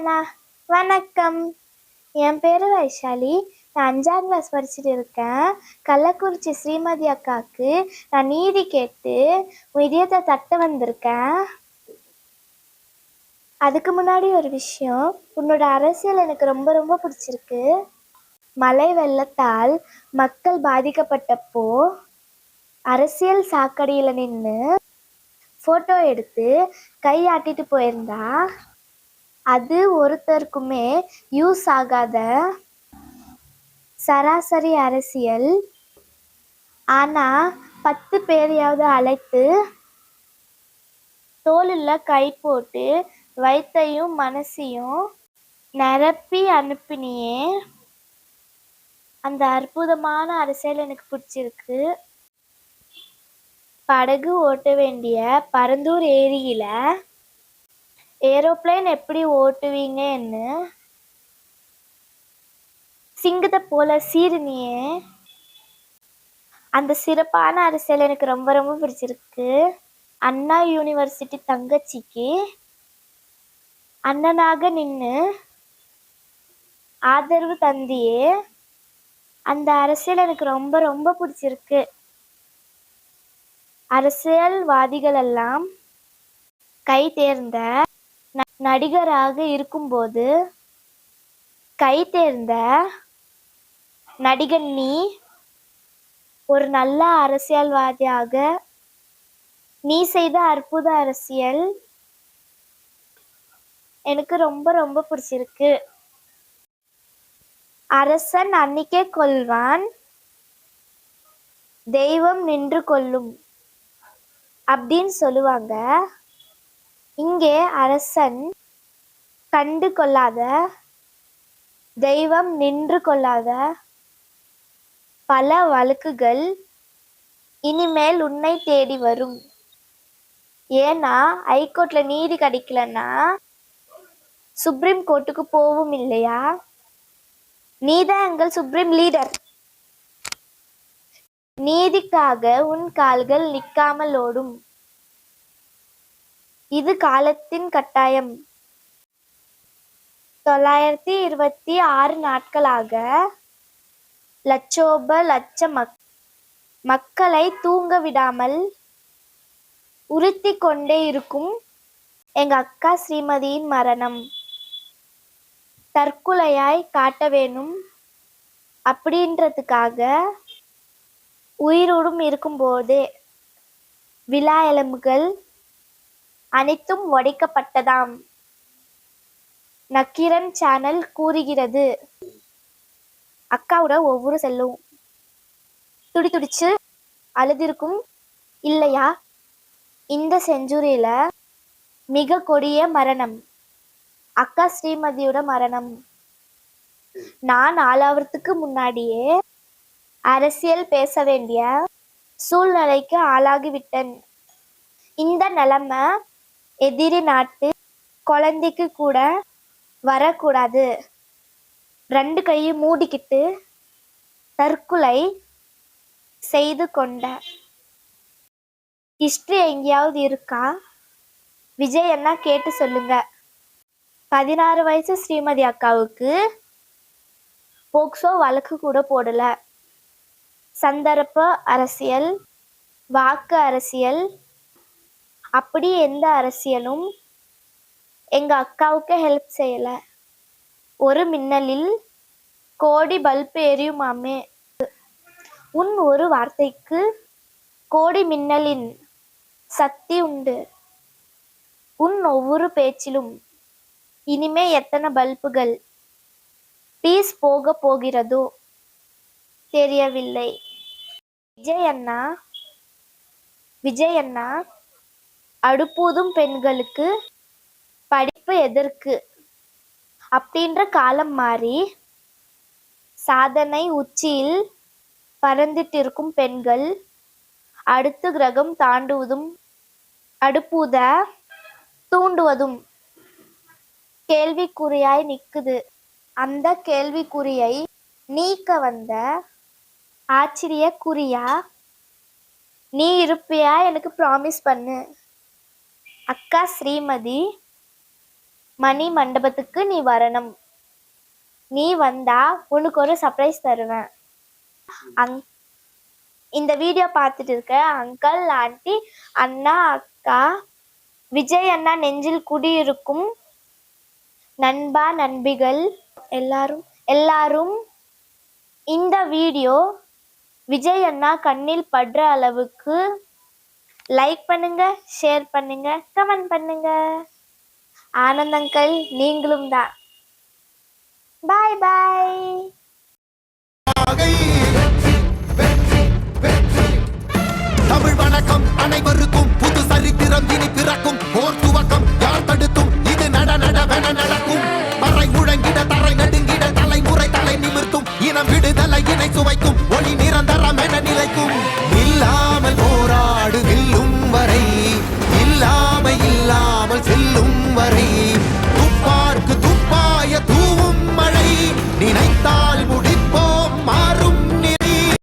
வந்தனா வணக்கம். என் பேர் வைஷாலி. நான் அஞ்சாம் கிளாஸ் படிச்சுட்டு இருக்கேன். கள்ளக்குறிச்சி ஸ்ரீமதி அக்காவுக்கு நான் நீதி கேட்டு இதயத்தை தட்ட வந்திருக்கேன். அதுக்கு முன்னாடி ஒரு விஷயம். உன்னோட அரசியல் எனக்கு ரொம்ப ரொம்ப பிடிச்சிருக்கு. மழை வெள்ளத்தால் மக்கள் பாதிக்கப்பட்டப்போ அரசியல் சாக்கடையில் நின்று ஃபோட்டோ எடுத்து கையாட்டிட்டு போயிருந்தா. அது ஒருத்தருக்குமே யூஸ் ஆகாத சராசரி அரசியல். ஆனால் பத்து பேரையாவது அழைத்து தோலில் கை போட்டு வயிற்றையும் மனசையும் நிரப்பி அனுப்பினியே. அந்த அற்புதமான அரசியல் எனக்கு பிடிச்சிருக்கு. படகு ஓட்ட வேண்டிய பரந்தூர் ஏரியில ஏரோப்ளேன் எப்படி ஓட்டுவீங்கன்னு சிங்கத்தை போல சீருனியே அந்த சிறப்பான அரசியல் எனக்கு ரொம்ப ரொம்ப பிடிச்சிருக்கு. அண்ணா யூனிவர்சிட்டி தங்கச்சிக்கு அண்ணனாக நின்று ஆதரவு தந்தியே. அந்த அரசியல் எனக்கு ரொம்ப ரொம்ப பிடிச்சிருக்கு. அரசியல்வாதிகள் எல்லாம் கை தேர்ந்த நடிகராக இருக்கும்போது கை தேர்ந்த நடிகன் நீ ஒரு நல்ல அரசியல்வாதியாக நீ செய்த அற்புத அரசியல் எனக்கு ரொம்ப ரொம்ப பிடிச்சிருக்கு. அரசன் அன்னிக்கே கொள்வான் தெய்வம் நின்று கொள்ளும் அப்படின்னு சொல்லுவாங்க. இங்கே அரசன் கண்டு கொள்ளாத தெய்வம் நின்று கொள்ளாத பல வழக்குகள் இனிமேல் உன்னை தேடி வரும். ஏன்னா ஹைகோர்ட்ல நீதி கிடைக்கலன்னா சுப்ரீம் கோர்ட்டுக்கு போவும் இல்லையா? நீதான் எங்கள் சுப்ரீம் லீடர். நீதிக்காக உன் கால்கள் நிற்காமல் ஓடும். இது காலத்தின் கட்டாயம். தொள்ளாயிரத்தி இருபத்தி ஆறு நாட்களாக லட்சோப லட்ச மக் மக்களை தூங்க விடாமல் உறுத்தி கொண்டே இருக்கும் எங்க அக்கா ஸ்ரீமதியின் மரணம். தற்கொலையாய் காட்ட வேணும் அப்படின்றதுக்காக உயிரோடும் இருக்கும்போதே விழா எலும்புகள் அனைத்தும் உடைக்கப்பட்டதாம் நக்கீரன் சேனல் கூறுகிறது. அக்காவோட ஒவ்வொரு செல்லும். துடி துடிச்சு அழுதிருக்கும். இல்லையா? இந்த செஞ்சுரியில மிக கொடிய மரணம். அக்கா ஸ்ரீமதியோட மரணம். நான் ஆளாவதுக்கு முன்னாடியே அரசியல் பேச வேண்டிய சூழ்நிலைக்கு ஆளாகிவிட்டேன். இந்த நிலைமை எதிரி நாட்டு குழந்தைக்கு கூட வரக்கூடாது. ரெண்டு கையும் மூடிக்கிட்டு தற்கொலை செய்து கொண்ட ஹிஸ்ட்ரி எங்கேயாவது இருக்கா? விஜய் அண்ணா கேட்டு சொல்லுங்க. பதினாறு வயசு ஸ்ரீமதி அக்காவுக்கு போக்சோ வழக்கு கூட போடல. சந்தர்ப்ப அரசியல் வாக்கு அரசியல் அப்படி எந்த அரசியலும் எங்க அக்காவுக்கு ஹெல்ப் செய்யலை. ஒரு மின்னலில் கோடி பல்ப் எரியுமாமே? உன் ஒரு வார்த்தைக்கு கோடி மின்னலின் சக்தி உண்டு. உன் ஒவ்வொரு பேச்சிலும் இனிமே எத்தனை பல்புகள் பீஸ் போக போகிறதோ தெரியவில்லை. விஜய் அண்ணா விஜய் அண்ணா அடுப்பூதும் பெண்களுக்கு படிப்பு எதற்கு? அப்படின்ற காலம் மாறி சாதனை உச்சியில் பறந்துட்டு இருக்கும் பெண்கள் அடுத்த கிரகம் தாண்டுவதும் அடுப்பூத தூண்டுவதும் கேள்விக்குறியாய் நிற்குது. அந்த கேள்விக்குறியை நீக்க வந்த ஆச்சரிய குறியா நீ இருப்பியா? எனக்கு ப்ராமிஸ் பண்ணு. அக்கா ஸ்ரீமதி மணி மண்டபத்துக்கு நீ வரணும். நீ வந்தா உனக்கு ஒரு சர்ப்ரைஸ் தருவேன். அங் இந்த வீடியோ பார்த்துட்டு இருக்க. அங்கிள் ஆண்டி அண்ணா அக்கா விஜய் அண்ணா நெஞ்சில் குடியிருக்கும் நண்பா நண்பிகள் எல்லாரும் எல்லாரும் இந்த வீடியோ விஜய் அண்ணா கண்ணில் படுற அளவுக்கு லைக் பண்ணுங்க ஷேர் பண்ணுங்க கமெண்ட் பண்ணுங்க. ஆனந்த் அங்கிள் நீங்களும் தான். பாய் பாய் தமிழ் வணக்கம் அனைவருக்கும் புது சரித்திரம் இனி பிறக்கும். போர் துவக்கம் யார்